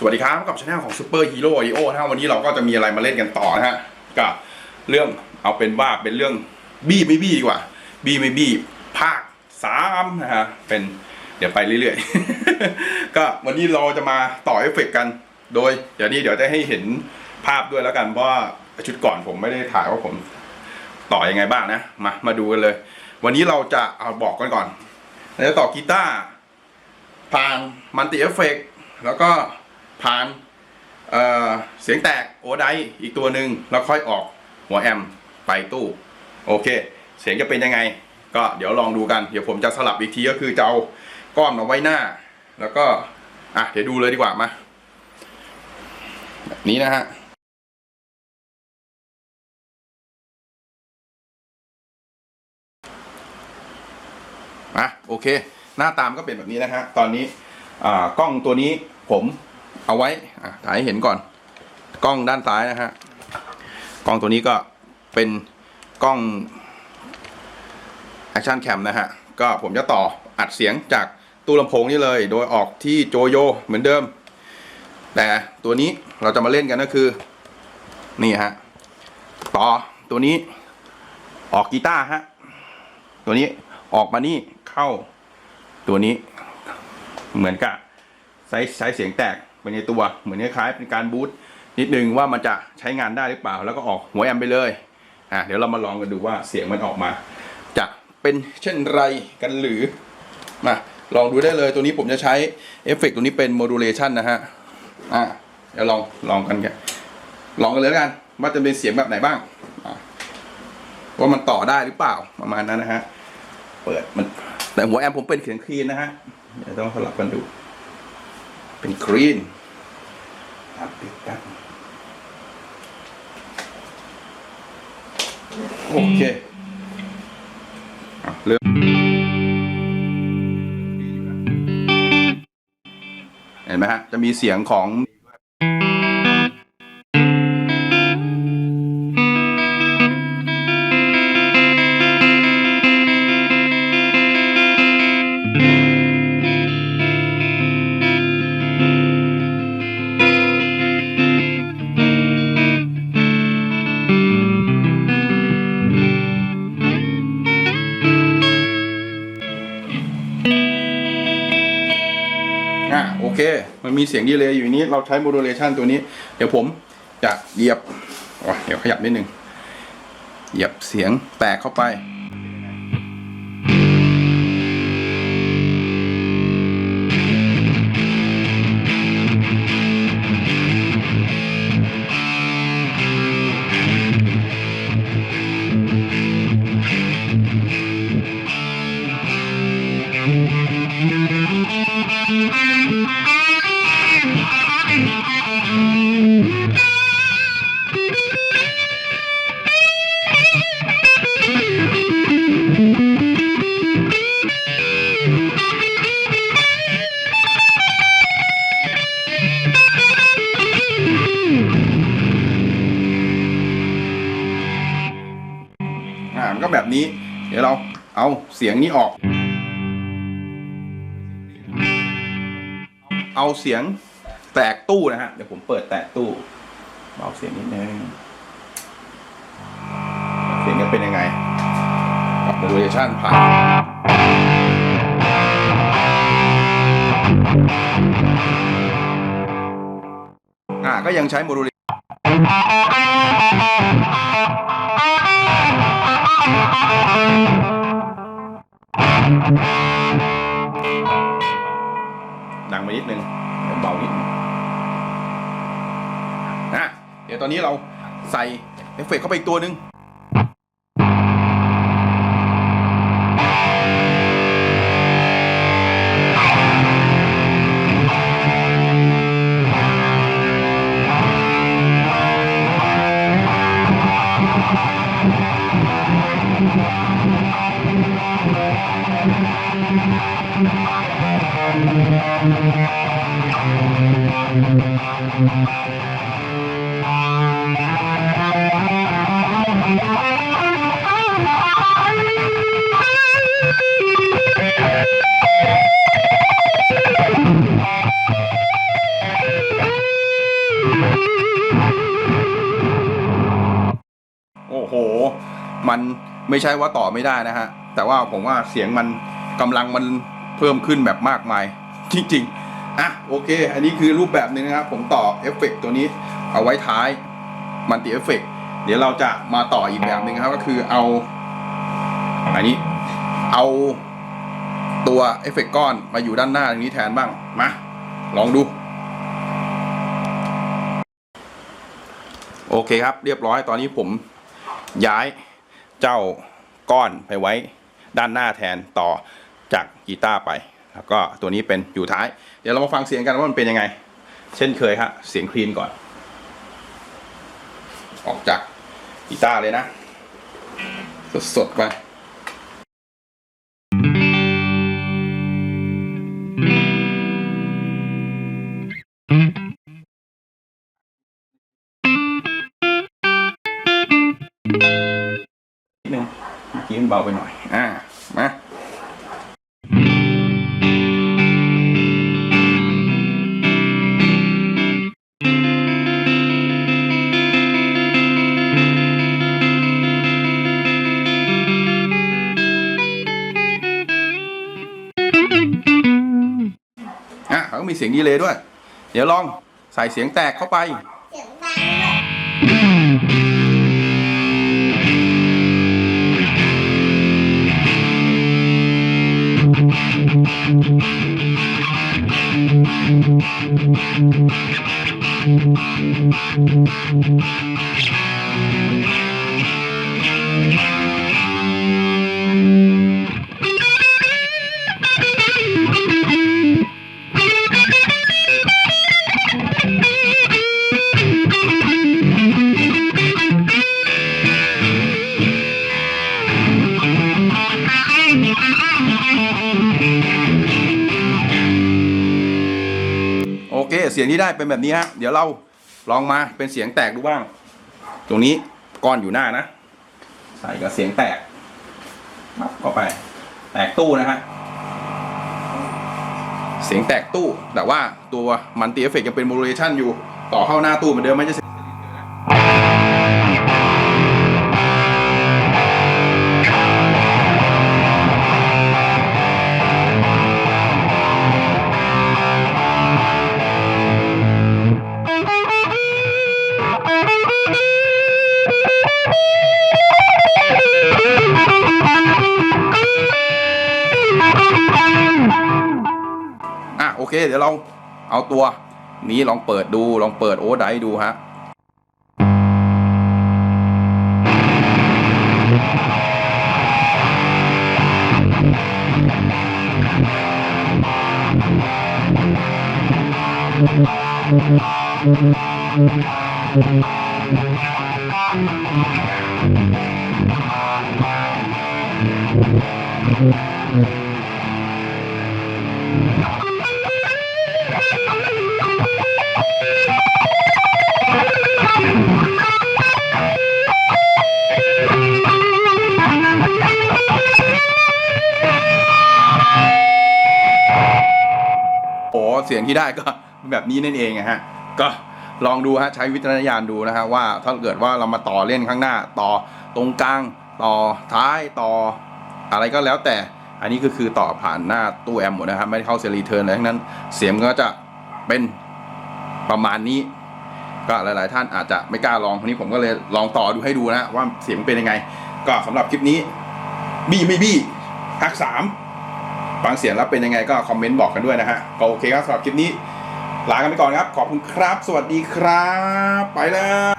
สวัสดีครับกับช anel ของ Super Hero Audio นะฮะวันนี้เราก็จะมีอะไรมาเล่นกันต่อนะฮะกับเรื่องเอาเป็นว่าเป็นเรื่องบี้ไม่บี้ดีกว่า บี้ไม่บี้ภาคสามนะฮะเป็นเดี๋ยวไปเรื่อยๆ ก็วันนี้เราจะมาต่อเอฟเฟกต์กัน โดยเดี๋ยวนี้เดี๋ยวจะให้เห็นภาพด้วยแล้วกันเพราะว่าชุดก่อนผมไม่ได้ถ่ายว่าผมต่อยังไงบ้างนะมามาดูกันเลย วันนี้เราจะเอาบอกกันก่อนเราจะต่อกีตาร์ผ่านมันติเอฟเฟกแล้วก็ ผ่านเเสียงแตกโอไดอีกตัวหนึ่งแล้วค่อยออกหัวแอมไปตู้ โอเค เสียงจะเป็นยังไง ก็เดี๋ยวลองดูกัน เดี๋ยวผมจะสลับอีกทีก็คือจะเอาก้อนมาไว้หน้า แล้วก็ อะ เดี๋ยวดูเลยดีกว่ามาแบบนี้นะฮะอะโอเค หน้าตามก็เป็นแบบนี้นะฮะตอนนี้อ่ากล้องตัวนี้ผม เอาไว้อะถ่ายให้เห็นก่อน กล้องด้านซ้ายนะฮะกล้องตัวนี้ก็เป็นกล้อง Action Cam นะฮะ ก็ผมจะต่ออัดเสียงจากตู้ลำโพงนี่เลย โดยออกที่โจโยเหมือนเดิม แต่ตัวนี้เราจะมาเล่นกันก็คือ นี่ฮะ ต่อตัวนี้ออกกีตาร์ฮะ ตัวนี้ออกมานี่เข้าตัวนี้เหมือนกับใช้ใช้เสียงแตก ในตัวเหมือนคล้ายๆเป็นการบูตนิดนึงว่ามันจะใช้งานได้หรือเปล่า แล้วก็ออกหัวแอมไปเลยอะเดี๋ยวเรามาลองกันดูว่าเสียงมันออกมา จะเป็นเช่นไรกันหรือมาลองดูได้เลยตัวนี้ผมจะใช้เอฟเฟกต์ตัวนี้เป็น modulation นะฮะอะเดี๋ยวลองลองกันกันลองกันเลยกันว่าจะเป็นเสียงแบบไหนบ้างว่ามันต่อได้หรือเปล่าประมาณนั้นนะฮะเปิดมันแต่หัวแอมผมเป็นเสียงคลีนนะฮะเดี๋ยวต้องสลับกันดู เป็นคลีน ครับปิดกันโอเคอะเริ่มเห็นไหมฮะ จะมีเสียงของ อะโอเค มันมีเสียงดีเลย์อยู่นี้ เราใช้ modulation ตัวนี้ เดี๋ยวผมจะเหยียบเดี๋ยวขยับนิดนึงเหยียบเสียงแตกเข้าไป็แบบนี้ เดี๋ยวเราเอาเสียงนี้ออก เอาเสียงแตกตู้นะฮะ เดี๋ยวผมเปิดแตกตู้เบาเสียงนิดนึงเสียงจะเป็นยังไงกับ modulation ผ่านอ่าก็ยังใช้ modulation ดั ดังไปนิดนึงเบานิดนึงนะเดี๋ยวตอนนี้เราใส่เอฟเฟกเข้าไปอีกตัวหนึ่ง โอ้โห มันไม่ใช่ว่าต่อไม่ได้นะฮะ แต่ว่าผมว่าเสียงมันกำลังมันเพิ่มขึ้นแบบมากมาย จริง ๆ อะโอเค อันนี้คือรูปแบบหนึ่งนะครับ ผมต่อเอฟเฟกต์ตัวนี้เอาไว้ท้ายมันติเอฟเฟกต์เดี๋ยวเราจะมาต่ออีกแบบหนึ่งครับ ก็คือเอา อันนี้เอาตัวเอฟเฟกต์ก้อนมาอยู่ด้านหน้าตรงนี้แทนบ้างมาลองดู โอเคครับ เรียบร้อยตอนนี้ผมย้ายเจ้าก้อนไปไว้ด้านหน้าแทนต่อจากกีตาร์ไป แล้วก็ตัวนี้เป็นอยู่ท้าย เดี๋ยวเรามาฟังเสียงกันว่ามันเป็นยังไง เช่นเคยครับเสียงคลีนก่อน ออกจากกีตาร์เลยนะ สดๆไปนิดนึงเมื่อกี้มันเบาไปหน่อย ยงดีเลยด้วย เดี๋ยวลองใส่เสียงแตกเข้าไปเสียงดังด้วยโอ สียงที่ได้เป็นแบบนี้ฮะ เดี๋ยวเราลองมาเป็นเสียงแตกดูบ้าง ตรงนี้ก้อนอยู่หน้านะ ใส่กับเสียงแตกปั๊บเข้าไป แตกตู้นะฮะ เสียงแตกตู้ แต่ว่าตัวมันตีเอฟเฟกยังเป็นโมดูเลชันอยู่ ต่อเข้าหน้าตู้เหมือนเดิมไม่ใช่ เอาตัว นี้ลองเปิดดูลองเปิดโอ้ไดดูฮะโเสียงที่ได้ก็แบบนี้นั่นเองอะฮะก็ลองดูฮะใช้วิจารณญาณดูนะฮะว่าถ้าเกิดว่าเรามาต่อเล่นข้างหน้าต่อตรงกลางต่อท้ายต่ออะไรก็แล้วแต่อันนี้ก็คือต่อผ่านหน้าตู้แอมหมดนะครับ ไม่ได้เข้าเซรีเทิร์นอะไรทั้งนั้นเสียงก็จะเป็นประมาณนี้ ก็หลาย ๆ ท่านอาจจะไม่กล้าลองทีนี้ผมก็เลยลองต่อดูให้ดูนะว่าเสียงเป็นยังไง ก็สำหรับคลิปนี้บี้ไม่บี้ฮักสาม ฟังเสียงแล้วเป็นยังไงก็คอมเมนต์บอกกันด้วยนะฮะก็โอเคครับสำหรับคลิปนี้ลากันไปก่อนครับ ขอบคุณครับ สวัสดีครับ ไปแล้ว